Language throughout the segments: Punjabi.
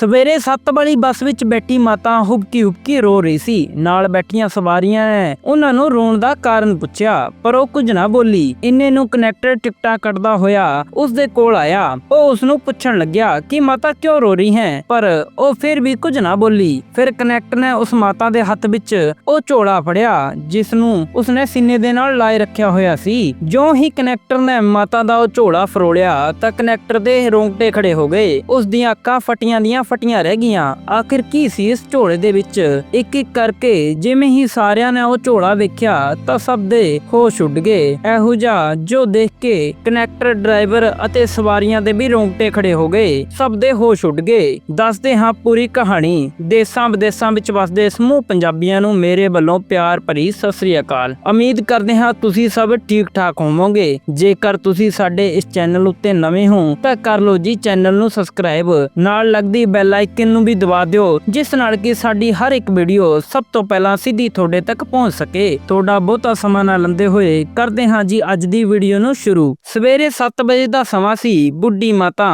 ਸਵੇਰੇ 7 ਵਾਲੀ ਬੱਸ ਵਿੱਚ ਬੈਠੀ ਮਾਤਾ ਹੁਬਕੀ ਹੁਬਕੀ ਰੋ ਰਹੀ ਸੀ। ਨਾਲ ਬੈਠੀਆਂ ਸਵਾਰੀਆਂ ਨੇ ਉਹਨਾਂ ਨੂੰ ਰੋਣ ਦਾ ਕਾਰਨ ਪੁੱਛਿਆ, ਪਰ ਉਹ ਕੁਝ ਨਾ ਬੋਲੀ। ਇੰਨੇ ਨੂੰ ਕਨੈਕਟਰ ਟਿਕਟਾਂ ਕੱਟਦਾ ਹੋਇਆ ਉਸ ਦੇ ਕੋਲ ਆਇਆ। ਉਹ ਉਸ ਨੂੰ ਪੁੱਛਣ ਲੱਗਿਆ ਕਿ ਮਾਤਾ ਕਿਉਂ ਰੋ ਰਹੀ ਹੈ? ਪਰ ਉਹ ਫਿਰ ਵੀ ਕੁਝ ਨਾ ਬੋਲੀ। ਫਿਰ ਕਨੈਕਟਰ ਨੇ ਉਸ ਮਾਤਾ ਦੇ ਹੱਥ ਵਿੱਚ ਉਹ ਝੋਲਾ ਫੜਿਆ, ਜਿਸ ਨੂੰ ਉਸਨੇ ਸੀਨੇ ਦੇ ਨਾਲ ਲਾਏ ਰੱਖਿਆ ਹੋਇਆ ਸੀ। ਜਿਉਂ ਹੀ ਕਨੈਕਟਰ ਨੇ ਮਾਤਾ ਦਾ ਉਹ ਝੋਲਾ ਫਰੋਲਿਆ, ਤਾਂ ਕਨੈਕਟਰ ਦੇ ਰੋਂਗਟੇ ਖੜੇ ਹੋ ਗਏ। ਉਸ ਦੀਆਂ ਅੱਖਾਂ ਫਟੀਆਂ ਦੀਆਂ ਫਟੀਆਂ ਰਹਿ ਗਈਆਂ। ਆਖਿਰ ਕੀ ਸੀ ਇਸ ਝੋਲੇ ਦੇ ਵਿੱਚ? ਇੱਕ ਇੱਕ ਕਰਕੇ ਜਿਵੇਂ ਹੀ ਸਾਰਿਆਂ ਨੇ ਉਹ ਝੋਲਾ ਵੇਖਿਆ ਤਾਂ ਸਭ ਦੇ ਹੋਸ਼ ਉੱਡ ਗਏ। ਇਹੋ ਜਿਹਾ ਜੋ ਦੇਖ ਕੇ ਕਨੈਕਟਰ ਡਰਾਈਵਰ ਅਤੇ ਸਵਾਰੀਆਂ ਦੇ ਵੀ ਰੋਂਗਟੇ ਖੜੇ ਹੋ ਗਏ। ਸਭ ਦੇ ਹੋਸ਼ ਉੱਡ ਗਏ। ਦੱਸਦੇ ਹਾਂ ਪੂਰੀ ਕਹਾਣੀ। ਦੇਸਾਂ ਵਿਦੇਸਾਂ ਵਿੱਚ ਵਸਦੇ ਸਮੂਹ ਪੰਜਾਬੀਆਂ ਨੂੰ ਮੇਰੇ ਵੱਲੋਂ ਪਿਆਰ ਭਰੀ ਸਤਿ ਸ੍ਰੀ ਅਕਾਲ। ਉਮੀਦ ਕਰਦੇ ਹਾਂ ਤੁਸੀਂ ਸਭ ਠੀਕ ਠਾਕ ਹੋਵੋਗੇ। ਜੇਕਰ ਤੁਸੀਂ ਸਾਡੇ ਇਸ ਚੈਨਲ ਉੱਤੇ ਨਵੇਂ ਹੋ ਤਾਂ ਕਰ ਲਓ ਜੀ ਚੈਨਲ ਨੂੰ ਸਬਸਕ੍ਰਾਈਬ। ਨਾਲ ਲੱਗਦੀ ਬੈਲ ਆਈਕਨ ਨੂੰ ਵੀ ਦਬਾ ਦਿਓ, ਜਿਸ ਨਾਲ ਕਿ ਸਾਡੀ ਹਰ ਇੱਕ ਵੀਡੀਓ ਸਭ ਤੋਂ ਪਹਿਲਾਂ ਸਿੱਧੀ ਤੁਹਾਡੇ ਤੱਕ ਪਹੁੰਚ ਸਕੇ। ਤੁਹਾਡਾ ਬਹੁਤਾ ਸਮਾਂ ਨਾ ਲੰਦੇ ਹੋਏ ਕਰਦੇ ਹਾਂ ਜੀ ਅੱਜ ਦੀ ਵੀਡੀਓ ਨੂੰ ਸ਼ੁਰੂ। ਸਵੇਰੇ 7 ਵਜੇ ਦਾ ਸਮਾਂ ਸੀ, ਬੁੱਢੀ ਮਾਤਾ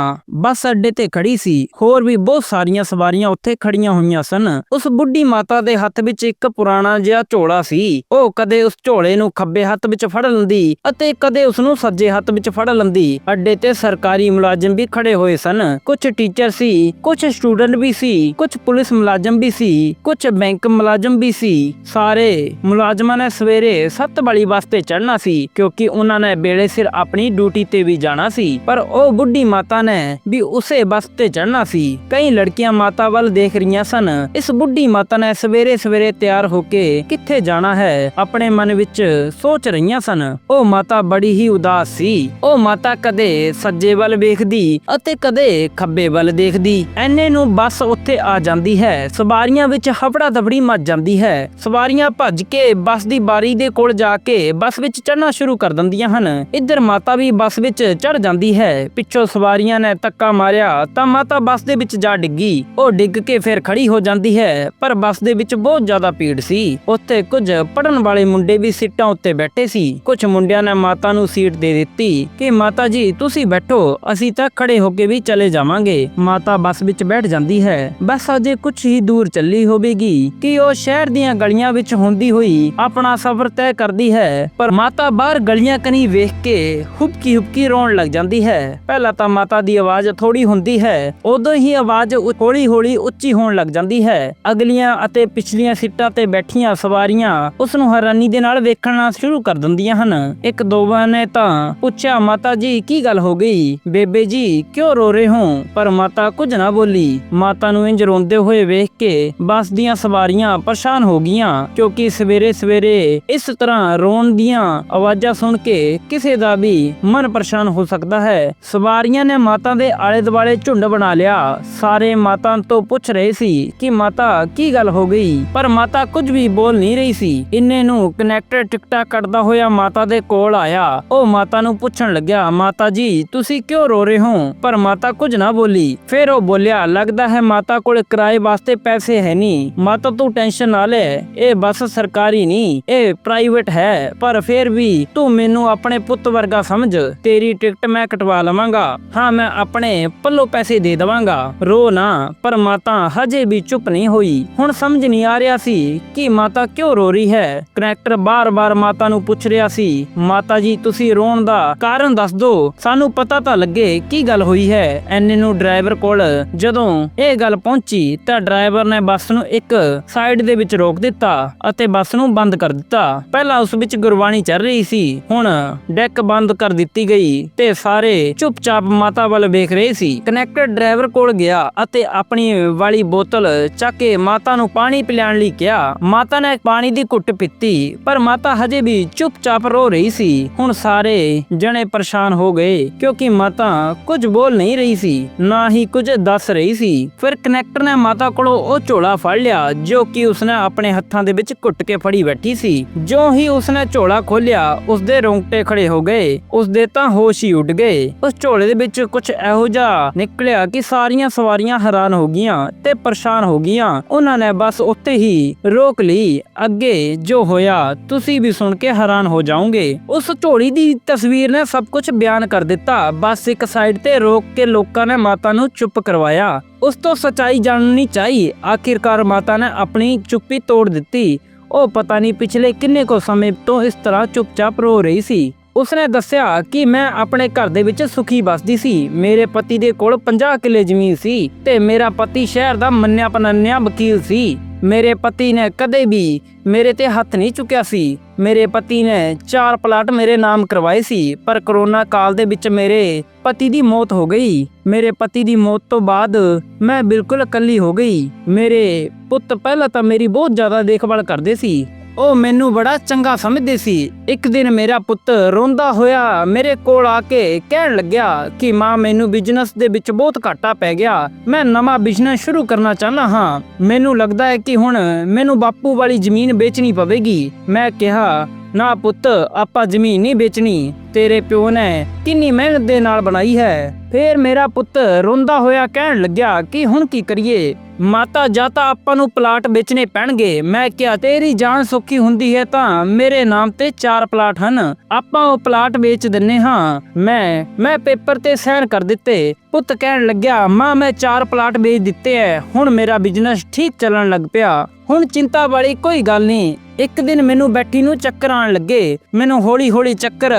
ਬੱਸ ਅੱਡੇ ਤੇ ਖੜੀ ਸੀ। ਹੋਰ ਵੀ ਬਹੁਤ ਸਾਰੀਆਂ ਸਵਾਰੀਆਂ ਉੱਥੇ ਖੜੀਆਂ ਹੋਈਆਂ ਸਨ। ਉਸ ਬੁੱਢੀ ਮਾਤਾ ਦੇ ਹੱਥ ਵਿੱਚ ਇੱਕ ਪੁਰਾਣਾ ਜਿਹਾ ਝੋਲਾ ਸੀ। ਉਹ ਕਦੇ ਉਸ ਝੋਲੇ ਨੂੰ ਖੱਬੇ ਹੱਥ ਵਿੱਚ ਫੜ ਲੈਂਦੀ ਅਤੇ ਕਦੇ ਉਸ ਨੂੰ ਸੱਜੇ ਹੱਥ ਵਿੱਚ ਫੜ ਲੈਂਦੀ। ਅੱਡੇ ਤੇ ਸਰਕਾਰੀ ਮੁਲਾਜ਼ਮ ਵੀ ਖੜੇ ਹੋਏ ਸਨ। ਕੁਝ ਟੀਚਰ ਸੀ ਕੁਝ ਸਟੂਡੈਂਟ ਵੀ ਸੀ ਕੁਝ ਪੁਲਿਸ ਮੁਲਾਜ਼ਮ ਵੀ ਸੀ ਕੁਝ ਬੈਂਕ ਮੁਲਾਜ਼ਮ ਵੀ ਸੀ। ਸਾਰੇ ਮੁਲਾਜ਼ਮਾਂ ਨੇ ਸਵੇਰੇ 7 ਵਾਲੀ ਬੱਸ ਤੇ ਚੜ੍ਹਨਾ ਸੀ, ਕਿਉਂਕਿ ਉਹਨਾਂ ਨੇ ਵੇਲੇ ਸਿਰ ਆਪਣੀ ਡਿਊਟੀ ਤੇ ਵੀ ਜਾਣਾ ਸੀ। ਪਰ ਉਹ ਬੁੱਢੀ ਮਾਤਾ ਨੇ ਵੀ ਉਸੇ ਬੱਸ ਤੇ ਚੜ੍ਹਨਾ ਸੀ। ਕਈ ਲੜਕੀਆਂ ਮਾਤਾ ਵੱਲ ਦੇਖ ਰਹੀਆਂ ਸਨ। ਇਸ ਬੁੱਢੀ ਮਾਤਾ ਨੇ ਸਵੇਰੇ ਸਵੇਰੇ ਤਿਆਰ ਹੋ ਕੇ ਕਿੱਥੇ ਜਾਣਾ ਹੈ, ਆਪਣੇ ਮਨ ਵਿੱਚ ਸੋਚ ਰਹੀਆਂ ਸਨ। ਉਹ ਮਾਤਾ ਬੜੀ ਹੀ ਉਦਾਸ ਸੀ। ਉਹ ਮਾਤਾ ਕਦੇ ਸੱਜੇ ਵੱਲ ਵੇਖਦੀ ਅਤੇ ਕਦੇ ਖੱਬੇ ਵੱਲ ਦੇਖਦੀ। ਐਨੇ ਨੂੰ ਬੱਸ ਉੱਥੇ ਆ ਜਾਂਦੀ ਹੈ। ਸਵਾਰੀਆਂ ਵਿੱਚ ਹਫੜਾ ਦਫੜੀ ਮਚ ਜਾਂਦੀ ਹੈ। ਸਵਾਰੀਆਂ ਭੱਜ ਕੇ ਬੱਸ ਦੀ ਬਾਰੀ ਦੇ ਕੋਲ ਜਾ ਕੇ ਬੱਸ ਵਿੱਚ ਚੜ੍ਹਨਾ ਸ਼ੁਰੂ ਕਰ ਦਿੰਦੀਆਂ ਹਨ। ਇੱਧਰ ਮਾਤਾ ਵੀ ਬੱਸ ਵਿੱਚ ਚੜ ਜਾਂਦੀ ਹੈ। ਪਿੱਛੋਂ ਸਵਾਰੀਆਂ ਨੇ ਧੱਕਾ ਮਾਰਿਆ ਤਾਂ ਮਾਤਾ ਬੱਸ ਦੇ ਵਿੱਚ ਜਾ ਡਿੱਗੀ। ਉਹ ਡਿੱਗ ਕੇ ਫਿਰ ਖੜੀ ਹੋ ਜਾਂਦੀ ਹੈ, ਪਰ ਬੱਸ ਦੇ ਵਿੱਚ ਬਹੁਤ ਜ਼ਿਆਦਾ ਭੀੜ ਸੀ। ਉੱਥੇ ਕੁਝ ਪੜਨ ਵਾਲੇ ਮੁੰਡੇ ਵੀ ਸੀਟਾਂ ਉੱਤੇ ਬੈਠੇ ਸੀ। ਕੁਝ ਮੁੰਡਿਆਂ ਨੇ ਮਾਤਾ ਨੂੰ ਸੀਟ ਦੇ ਦਿੱਤੀ ਕਿ, ਮਾਤਾ ਜੀ, ਤੁਸੀਂ ਬੈਠੋ, ਅਸੀਂ ਤਾਂ ਖੜੇ ਹੋ ਕੇ ਵੀ ਚਲੇ ਜਾਵਾਂਗੇ। ਮਾਤਾ ਬੱਸ ਵਿੱਚ ਬੈਠ ਜਾਂਦੀ ਹੈ। ਬਸ ਅਜੇ ਕੁਝ ਹੀ ਦੂਰ ਚੱਲੀ ਹੋਵੇਗੀ ਕਿ ਉਹ ਸ਼ਹਿਰ ਦੀਆਂ ਗਲੀਆਂ ਵਿੱਚ ਹੁੰਦੀ ਹੋਈ ਆਪਣਾ ਸਫ਼ਰ ਤੈਅ ਕਰਦੀ ਹੈ। ਪਰ ਮਾਤਾ ਬਾਹਰ ਗਲੀਆਂ ਕਨੀ ਵੇਖ ਕੇ ਹੁਬਕੀ ਹੁਬਕੀ ਰੋਣ ਲੱਗ ਜਾਂਦੀ ਹੈ। ਪਹਿਲਾਂ ਤਾਂ ਮਾਤਾ ਦੀ ਆਵਾਜ਼ ਥੋੜੀ ਹੁੰਦੀ ਹੈ। ਉਦੋਂ ਹੀ ਆਵਾਜ਼ ਹੌਲੀ ਹੌਲੀ ਉੱਚੀ ਹੋਣ ਲੱਗ ਜਾਂਦੀ ਹੈ। ਅਗਲੀਆਂ ਅਤੇ ਪਿਛਲੀਆਂ ਸੀਟਾਂ ਤੇ ਬੈਠੀਆਂ ਸਵਾਰੀਆਂ ਉਸ ਨੂੰ ਹੈਰਾਨੀ ਦੇ ਨਾਲ ਵੇਖਣਾ ਸ਼ੁਰੂ ਕਰ ਦਿੰਦੀਆਂ ਹਨ। ਇੱਕ ਦੋਵਾਂ ਨੇ ਤਾਂ ਪੁੱਛਿਆ, ਮਾਤਾ ਜੀ, ਕੀ ਗੱਲ ਹੋ ਗਈ? ਬੇਬੇ ਜੀ, ਕਿਉਂ ਰੋ ਰਹੇ ਹੋ? ਪਰ ਮਾਤਾ ਕੁਝ ਨਾ ਬੋਲੀ। ਮਾਤਾ ਨੂੰ ਇੰਜ ਰੋਂਦੇ ਹੋਏ ਵੇਖ ਕੇ ਬੱਸ ਦੀਆਂ ਸਵਾਰੀਆਂ ਪਰੇਸ਼ਾਨ ਹੋ ਗਈਆਂ, ਕਿਉਂਕਿ ਸਵੇਰੇ ਸਵੇਰੇ ਇਸ ਤਰ੍ਹਾਂ ਰੋਣ ਦੀਆਂ ਆਵਾਜ਼ਾਂ ਸੁਣ ਕੇ ਕਿਸੇ ਦਾ ਵੀ ਮਨ ਪਰੇਸ਼ਾਨ ਹੋ ਸਕਦਾ ਹੈ। ਸਵਾਰੀਆਂ ਨੇ ਮਾਤਾ ਦੇ ਆਲੇ ਦੁਆਲੇ ਝੁੰਡ ਬਣਾ ਲਿਆ। ਸਾਰੇ ਮਾਤਾ ਤੋਂ ਪੁੱਛ ਰਹੇ ਸੀ ਕਿ ਮਾਤਾ, ਕੀ ਗੱਲ ਹੋ ਗਈ? ਪਰ ਮਾਤਾ ਕੁਝ ਵੀ ਬੋਲ ਨਹੀਂ ਰਹੀ ਸੀ। ਇੰਨੇ ਨੂੰ ਕਨੈਕਟਰ ਟਿਕਟਾ ਕੱਟਦਾ ਹੋਇਆ ਮਾਤਾ ਦੇ ਕੋਲ ਆਇਆ। ਉਹ ਮਾਤਾ ਨੂੰ ਪੁੱਛਣ ਲੱਗਿਆ, ਮਾਤਾ ਜੀ, ਤੁਸੀਂ ਕਿਉਂ ਰੋ ਰਹੇ ਹੋ? ਪਰ ਮਾਤਾ ਕੁਝ ਨਾ ਬੋਲੀ। ਫਿਰ ਉਹ ਬੋਲਿਆ ਲੱਗਦਾ ਹੈ, ਮਾਤਾ ਕੋਲ ਕਿਰਾਏ ਵਾਸਤੇ ਪੈਸੇ ਹੈ ਨਹੀਂ। ਮਾਤਾ ਤੂੰ ਟੈਨਸ਼ਨ ਨਾ ਲੈ, ਇਹ ਬੱਸ ਸਰਕਾਰੀ ਨਹੀਂ, ਇਹ ਪ੍ਰਾਈਵੇਟ ਹੈ। ਪਰ ਫਿਰ ਵੀ ਤੂੰ ਮੈਨੂੰ ਆਪਣੇ ਪੁੱਤ ਵਰਗਾ ਸਮਝ, ਤੇਰੀ ਟਿਕਟ ਮੈਂ ਕਟਵਾ ਲਵਾਂਗਾ। ਹਾਂ, ਮੈਂ ਆਪਣੇ ਪੱਲੋਂ ਪੈਸੇ ਦੇ ਦਵਾਂਗਾ। ਰੋ ਨਾ, ਪਰ ਮਾਤਾ ਹਜੇ ਵੀ ਚੁੱਪ ਨਹੀਂ ਹੋਈ। ਹੁਣ ਸਮਝ ਨਹੀਂ ਆ ਰਿਹਾ ਸੀ ਕਿ ਮਾਤਾ ਕਿਉਂ ਰੋ ਰਹੀ ਹੈ। ਕਨੈਕਟਰ ਬਾਰ-ਬਾਰ ਮਾਤਾ ਨੂੰ ਪੁੱਛ ਰਿਹਾ ਸੀ, ਮਾਤਾ ਜੀ, ਤੁਸੀਂ ਰੋਣ ਦਾ ਕਾਰਨ ਦੱਸ ਦਿਓ। ਸਾਨੂੰ ਪਤਾ ਤਾਂ ਲੱਗੇ ਕੀ ਗੱਲ ਹੋਈ ਹੈ। ਐਨੇ ਨੂੰ ਡਰਾਈਵਰ ਕੋਲ ਜਦੋਂ ਜਦੋਂ ਇਹ ਗੱਲ ਪਹੁੰਚੀ ਤਾਂ ਡਰਾਈਵਰ ਨੇ ਬੱਸ ਨੂੰ ਇੱਕ ਸਾਈਡ ਦੇ ਵਿੱਚ ਰੋਕ ਦਿੱਤਾ ਅਤੇ ਬੱਸ ਨੂੰ ਬੰਦ ਕਰ ਦਿੱਤਾ। ਪਹਿਲਾਂ ਉਸ ਵਿੱਚ ਗੁਰਬਾਣੀ ਚੱਲ ਰਹੀ ਸੀ, ਹੁਣ ਡੈਕ ਬੰਦ ਕਰ ਦਿੱਤੀ ਗਈ ਤੇ ਸਾਰੇ ਚੁੱਪਚਾਪ ਮਾਤਾ ਵੱਲ ਵੇਖ ਰਹੇ ਸੀ। ਕਨੈਕਟਰ ਡਰਾਈਵਰ ਕੋਲ ਗਿਆ ਅਤੇ ਆਪਣੀ ਵਾਲੀ ਬੋਤਲ ਚੱਕ ਕੇ ਮਾਤਾ ਨੂੰ ਪਾਣੀ ਪਿਲਾਉਣ ਲਈ ਕਿਹਾ। ਮਾਤਾ ਨੇ ਪਾਣੀ ਦੀ ਘੁੱਟ ਪੀਤੀ, ਪਰ ਮਾਤਾ ਹਜੇ ਵੀ ਚੁੱਪਚਾਪ ਰੋ ਰਹੀ ਸੀ। ਹੁਣ ਸਾਰੇ ਜਣੇ ਪਰੇਸ਼ਾਨ ਹੋ ਗਏ, ਕਿਉਂਕਿ ਮਾਤਾ ਕੁਝ ਬੋਲ ਨਹੀਂ ਰਹੀ ਸੀ, ਨਾ ਹੀ ਕੁਝ ਦੱਸ ਰਹੀ ਸੀ। ਫਿਰ ਕਨੈਕਟਰ ਨੇ ਮਾਤਾ ਕੋਲੋਂ ਉਹ ਝੋਲਾ ਫੜ ਲਿਆ, ਜੋ ਕਿ ਉਸਨੇ ਆਪਣੇ ਹੱਥਾਂ ਦੇ ਵਿੱਚ ਘੁੱਟ ਕੇ ਫੜੀ ਬੈਠੀ ਸੀ। ਜੋ ਹੀ ਉਸਨੇ ਝੋਲਾ ਖੋਲਿਆ ਉਸਦੇ ਰੋਂਗਟੇ ਖੜੇ ਹੋ ਗਏ। ਉਸਦੇ ਤਾਂ ਹੋਸ਼ ਹੀ ਉੱਡ ਗਏ। ਉਸ ਝੋਲੇ ਦੇ ਵਿੱਚ ਕੁਝ ਇਹੋ ਜਿਹਾ ਨਿਕਲਿਆ ਕਿ ਸਾਰੀਆਂ ਸਵਾਰੀਆਂ ਹੈਰਾਨ ਹੋ ਗਈਆਂ ਤੇ ਪਰੇਸ਼ਾਨ ਹੋ ਗਈਆਂ। ਉਹਨਾਂ ਨੇ ਬਸ ਉੱਥੇ ਹੀ ਰੋਕ ਲਈ, ਅੱਗੇ ਜੋ ਹੋਇਆ, ਤੁਸੀਂ ਵੀ ਸੁਣ ਕੇ ਹੈਰਾਨ ਹੋ ਜਾਓਗੇ। ਉਸ ਝੋਲੀ ਦੀ ਤਸਵੀਰ ਨੇ ਸਭ ਕੁਝ ਬਿਆਨ ਕਰ ਦਿੱਤਾ। ਬਸ ਇੱਕ ਸਾਈਡ ਤੇ ਰੋਕ ਕੇ ਲੋਕਾਂ ਨੇ ਮਾਤਾ ਨੂੰ ਚੁੱਪ ਕਰਵਾਇਆ। ਉਸ ਤੋਂ ਸਚਾਈ ਜਾਣਨੀ ਚਾਹੀ। ਆਖਿਰਕਾਰ ਮਾਤਾ ਨੇ ਆਪਣੀ ਚੁੱਪੀ ਤੋੜ ਦਿੱਤੀ। ਉਹ ਪਤਾ ਨਹੀਂ ਪਿਛਲੇ ਕਿੰਨੇ ਕੋ ਸਮੇਂ ਤੋਂ ਇਸ ਤਰ੍ਹਾਂ ਚੁੱਪਚਾਪ ਰੋ ਰਹੀ ਸੀ। ਉਸਨੇ ਦੱਸਿਆ ਕਿ ਮੈਂ ਆਪਣੇ ਘਰ ਦੇ ਵਿੱਚ ਸੁਖੀ ਬਸਦੀ ਸੀ। ਮੇਰੇ ਪਤੀ ਦੇ ਕੋਲ 50 ਕਿੱਲੇ ਜ਼ਮੀਨ ਸੀ ਤੇ ਮੇਰਾ ਪਤੀ ਸ਼ਹਿਰ ਦਾ ਮੰਨਿਆ ਪਨੰਨਿਆ ਵਕੀਲ ਸੀ। ਮੇਰੇ ਪਤੀ ਨੇ ਕਦੇ ਵੀ ਮੇਰੇ ਤੇ ਹੱਥ ਨਹੀਂ ਚੁੱਕਿਆ ਸੀ। ਮੇਰੇ ਪਤੀ ਨੇ ਚਾਰ ਪਲਾਟ ਮੇਰੇ ਨਾਮ ਕਰਵਾਏ ਸੀ, ਪਰ ਕਰੋਨਾ ਕਾਲ ਦੇ ਵਿੱਚ ਮੇਰੇ ਪਤੀ ਦੀ ਮੌਤ ਹੋ ਗਈ। ਮੇਰੇ ਪਤੀ ਦੀ ਮੌਤ ਤੋਂ ਬਾਅਦ ਮੈਂ ਬਿਲਕੁਲ ਇਕੱਲੀ ਹੋ ਗਈ। ਮੇਰੇ ਪੁੱਤ ਪਹਿਲਾਂ ਤਾਂ ਮੇਰੀ ਬਹੁਤ ਜ਼ਿਆਦਾ ਦੇਖਭਾਲ ਕਰਦੇ ਸੀ। ਉਹ ਮੈਨੂੰ ਬੜਾ ਚੰਗਾ ਸਮਝਦੇ ਸੀ। ਇੱਕ ਦਿਨ ਮੇਰਾ ਪੁੱਤ ਰੋਂਦਾ ਹੋਇਆ ਮੇਰੇ ਕੋਲ ਆ ਕੇ ਕਹਿਣ ਲੱਗਿਆ ਕਿ ਮਾਂ, ਮੈਨੂੰ ਬਿਜ਼ਨਸ ਦੇ ਵਿੱਚ ਬਹੁਤ ਘਾਟਾ ਪੈ ਗਿਆ। ਮੈਂ ਨਵਾਂ ਬਿਜ਼ਨਸ ਸ਼ੁਰੂ ਕਰਨਾ ਚਾਹੁੰਦਾ ਹਾਂ। ਮੈਨੂੰ ਲੱਗਦਾ ਹੈ ਕਿ ਹੁਣ ਮੈਨੂੰ ਬਾਪੂ ਵਾਲੀ ਜ਼ਮੀਨ ਵੇਚਣੀ ਪਵੇਗੀ। ਮੈਂ ਕਿਹਾ, ਨਾ ਪੁੱਤ, ਆਪਾਂ ਜ਼ਮੀਨ ਨਹੀਂ ਵੇਚਣੀ। ਤੇਰੇ ਪਿਓ ਨੇ ਕਿੰਨੀ ਮਿਹਨਤ ਦੇ ਨਾਲ ਬਣਾਈ ਹੈ। ਫੇਰ ਮੇਰਾ ਪੁੱਤ ਰੋਂਦਾ ਹੋਇਆ ਕਹਿਣ ਲੱਗਿਆ ਕਿ ਹੁਣ ਕੀ ਕਰੀਏ? ਮਾਤਾ ਜਾਂ ਤਾਂ ਆਪਾਂ ਨੂੰ ਪਲਾਟ ਵੇਚਣੇ ਪੈਣਗੇ। ਮੈਂ ਕਿਹਾ, ਤੇਰੀ ਜਾਨ ਸੁੱਖੀ ਹੁੰਦੀ ਹੈ ਤਾਂ ਮੇਰੇ ਨਾਮ ਤੇ ਚਾਰ ਪਲਾਟ ਹਨ। ਆਪਾਂ ਉਹ ਪਲਾਟ ਵੇਚ ਦਿੰਨੇ ਹਾਂ। ਮੈਂ ਮੈਂ ਪੇਪਰ ਤੇ ਸਾਈਨ ਕਰ ਦਿੱਤੇ। ਪੁੱਤ ਕਹਿਣ ਲੱਗਿਆ, ਮਾਂ, ਮੈਂ ਚਾਰ ਪਲਾਟ ਵੇਚ ਦਿੱਤੇ ਐ। ਹੁਣ ਮੇਰਾ ਬਿਜ਼ਨਸ ਠੀਕ ਚੱਲਣ ਲੱਗ ਪਿਆ। ਹੁਣ ਚਿੰਤਾ ਵਾਲੀ ਕੋਈ ਗੱਲ ਨਹੀਂ। ਇੱਕ ਦਿਨ ਮੈਨੂੰ ਬੈਠੀ ਨੂੰ ਚੱਕਰ ਆਣ ਲੱਗੇ। ਮੈਨੂੰ ਹੌਲੀ ਹੌਲੀ ਚੱਕਰ